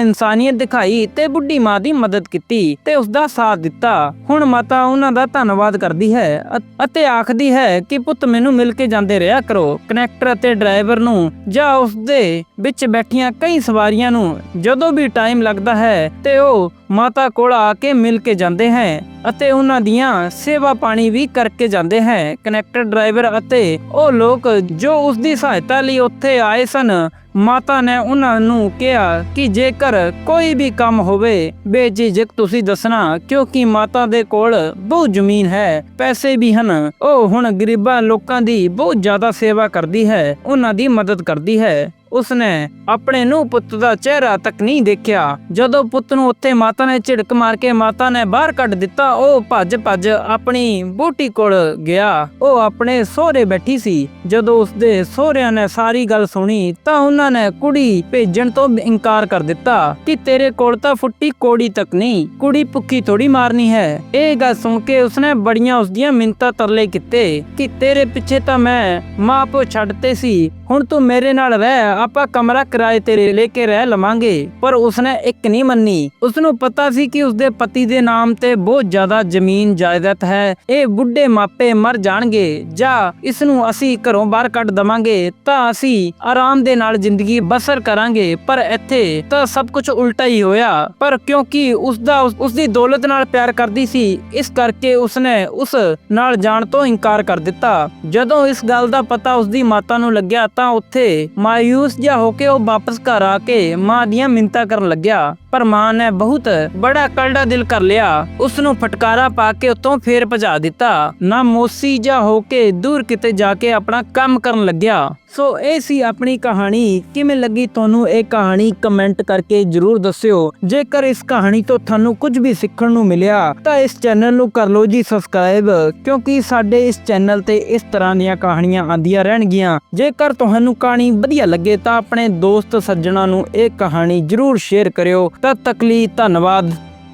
ਇਨਸਾਨੀਅਤ ਦਿਖਾਈ ਤੇ ਬੁੱਢੀ ਮਾਂ ਦੀ ਮਦਦ ਕੀਤੀ ਤੇ ਉਸ ਦਾ ਸਾਥ ਦਿੱਤਾ। ਹੁਣ ਮਾਤਾ ਉਹਨਾਂ ਦਾ ਧੰਨਵਾਦ ਕਰਦੀ ਹੈ ਅਤੇ ਆਖਦੀ ਹੈ ਕਿ ਪੁੱਤ ਮੈਨੂੰ ਮਿਲ ਕੇ ਜਾਂਦੇ ਰਿਹਾ ਕਰੋ। ਕਨੈਕਟਰ ਅਤੇ ਡਰਾਈਵਰ ਨੂੰ ਜਾਂ ਉਸ ਦੇ ਵਿੱਚ ਬੈਠੀਆਂ ਕਈ ਸਵਾਰੀਆਂ ਨੂੰ ਜਦੋਂ ਵੀ ਟਾਈਮ ਲੱਗਦਾ ਹੈ ਤੇ ਉਹ ਮਾਤਾ ਕੋਲ ਆ ਕੇ ਮਿਲ ਕੇ ਜਾਂਦੇ ਹੈ ਅਤੇ ਉਹਨਾਂ ਦੀਆਂ ਸੇਵਾ ਪਾਣੀ ਵੀ ਕਰਕੇ ਜਾਂਦੇ ਹੈ। ਕਨੈਕਟਰ ਡਰਾਈਵਰ ਅਤੇ ਉਹ ਲੋਕ ਜੋ ਉਸ ਦੀ ਸਹਾਇਤਾ ਲਈ ਉੱਥੇ ਆਏ ਸਨ, ਮਾਤਾ ਨੇ ਉਹਨਾਂ ਨੂੰ ਕਿਹਾ ਕਿ ਜੇਕਰ ਕੋਈ ਵੀ ਕੰਮ ਹੋਵੇ ਬੇਝਿਜਕ ਤੁਸੀਂ ਦੱਸਣਾ, ਕਿਉਂਕਿ ਮਾਤਾ ਦੇ ਕੋਲ ਬਹੁਤ ਜ਼ਮੀਨ ਹੈ, ਪੈਸੇ ਵੀ ਹਨ। ਉਹ ਹੁਣ ਗਰੀਬਾਂ ਲੋਕਾਂ ਦੀ ਬਹੁਤ ਜ਼ਿਆਦਾ ਸੇਵਾ ਕਰਦੀ ਹੈ, ਉਹਨਾਂ ਦੀ ਮਦਦ ਕਰਦੀ ਹੈ। ਉਸਨੇ ਆਪਣੇ ਨੂੰ ਪੁੱਤ ਦਾ ਚਿਹਰਾ ਤੱਕ ਨਹੀਂ ਦੇਖਿਆ। ਜਦੋਂ ਪੁੱਤ ਨੂੰ ਉੱਥੇ ਮਾਤਾ ਨੇ ਝਿੜਕ ਮਾਰ ਕੇ ਮਾਤਾ ਨੇ ਬਾਹਰ ਕੱਢ ਦਿੱਤਾ, ਉਹ ਭੱਜ ਭੱਜ ਆਪਣੀ ਬੋਟੀ ਕੋਲ ਗਿਆ। ਉਹ ਆਪਣੇ ਸਹੁਰੇ ਬੈਠੀ ਸੀ। ਜਦੋਂ ਉਸਦੇ ਸਹੁਰਿਆਂ ਨੇ ਸਾਰੀ ਗੱਲ ਸੁਣੀ, ਤਾਂ ਉਹਨਾਂ ਨੇ ਕੁੜੀ ਭੇਜਣ ਤੋਂ ਇਨਕਾਰ ਕਰ ਦਿੱਤਾ ਕਿ ਤੇਰੇ ਕੋਲ ਤਾਂ ਫੁੱਟੀ ਕੋੜੀ ਤੱਕ ਨਹੀਂ, ਕੁੜੀ ਭੁੱਖੀ ਥੋੜੀ ਮਾਰਨੀ ਹੈ। ਇਹ ਗੱਲ ਸੁਣ ਕੇ ਉਸਨੇ ਬੜੀਆਂ ਉਸਦੀਆਂ ਮਿੰਤਾ ਤਰਲੇ ਕੀਤੇ ਕਿ ਤੇਰੇ ਪਿੱਛੇ ਤਾਂ ਮੈਂ ਮਾਂ ਪਿਓ ਛੱਡਤੇ ਸੀ ਹੁਣ ਤੂੰ ਮੇਰੇ ਨਾਲ ਰਹਿ, ਆਪਾਂ ਕਮਰਾ ਕਿਰਾਏ ਤੇ ਲੈ ਕੇ ਰਹਿ ਲਵਾਂਗੇ। ਪਰ ਉਸਨੇ ਇੱਕ ਨਹੀਂ ਮੰਨੀ। ਉਸਨੂੰ ਪਤਾ ਸੀ ਕਿ ਉਸਦੇ ਪਤੀ ਦੇ ਨਾਮ ਤੇ ਬਹੁਤ ਜ਼ਿਆਦਾ ਜ਼ਮੀਨ ਜਾਇਦਾਦ ਹੈ। ਇਹ ਬੁੱਢੇ ਮਾਪੇ ਮਰ ਜਾਣਗੇ। ਜਾਂ ਇਸ ਨੂੰ ਅਸੀਂ ਘਰੋਂ ਬਾਹਰ ਕੱਢ ਦਵਾਂਗੇ। ਤਾਂ ਅਸੀਂ ਆਰਾਮ ਦੇ ਨਾਲ ਜ਼ਿੰਦਗੀ ਬਸਰ ਕਰਾਂਗੇ। ਪਰ ਇੱਥੇ ਤਾਂ ਸਭ ਕੁਝ ਉਲਟਾ ਹੀ ਹੋਇਆ। ਪਰ ਕਿਉਂਕਿ ਉਸ ਦਾ ਉਸ ਦੀ ਦੌਲਤ ਨਾਲ ਪਿਆਰ ਕਰਦੀ ਸੀ, ਇਸ ਕਰਕੇ ਉਸਨੇ ਉਸ ਨਾਲ ਜਾਣ ਤੋਂ ਇਨਕਾਰ ਕਰ ਦਿੱਤਾ। ਜਦੋਂ ਇਸ ਗੱਲ ਦਾ ਪਤਾ ਉਸ ਦੀ ਮਾਤਾ ਨੂੰ ਲੱਗਿਆ ਤਾਂ ਉੱਥੇ ਮਾਇੂਸ ਜਿਹਾ ਹੋ ਕੇ ਉਹ ਵਾਪਸ ਘਰ ਆ ਕੇ ਮਾਂ ਦੀਆਂ ਮਿੰਤਾ ਕਰਨ ਲੱਗਿਆ। ਪਰ ਮਾਂ ਨੇ ਬਹੁਤ ਬੜਾ ਕਲੜਾ ਦਿਲ ਕਰ ਲਿਆ। ਉਸ ਨੂੰ ਫਟਕਾਰਾ ਪਾ ਕੇ ਉਤੋਂ ਫੇਰ ਭਜਾ ਦਿੱਤਾ। ਨਾ ਮੋਸੀ ਜਿਹਾ ਹੋ ਕੇ ਦੂਰ ਕਿਤੇ ਜਾ ਕੇ ਆਪਣਾ ਕੰਮ ਕਰਨ ਲੱਗਿਆ। ਸੋ ਇਹ ਸੀ ਆਪਣੀ ਕਹਾਣੀ। ਕਿਵੇਂ ਲੱਗੀ ਤੁਹਾਨੂੰ ਇਹ ਕਹਾਣੀ? ਕਮੈਂਟ ਕਰਕੇ ਜਰੂਰ ਦੱਸਿਓ। ਜੇਕਰ ਇਸ ਕਹਾਣੀ ਤੋਂ ਤੁਹਾਨੂੰ ਕੁਝ ਵੀ ਸਿੱਖਣ ਨੂੰ ਮਿਲਿਆ, ਤਾਂ ਇਸ ਚੈਨਲ ਨੂੰ ਕਰ ਲਓ ਜੀ ਸਬਸਕ੍ਰਾਈਬ। ਕਿਉਂਕਿ ਸਾਡੇ ਇਸ ਚੈਨਲ ਤੇ ਇਸ ਤਰ੍ਹਾਂ ਦੀਆਂ ਕਹਾਣੀਆਂ ਆਉਂਦੀਆਂ ਰਹਿਣਗੀਆਂ। ਜੇਕਰ ਤੁਹਾਨੂੰ ਕਹਾਣੀ ਵਧੀਆ ਲੱਗੇ ਤਾਂ ਆਪਣੇ ਦੋਸਤ ਸੱਜਣਾ ਨੂੰ ਇਹ ਕਹਾਣੀ ਜਰੂਰ ਸ਼ੇਅਰ ਕਰਿਓ। ਤਦ ਤੱਕ ਲਈ ਧੰਨਵਾਦ।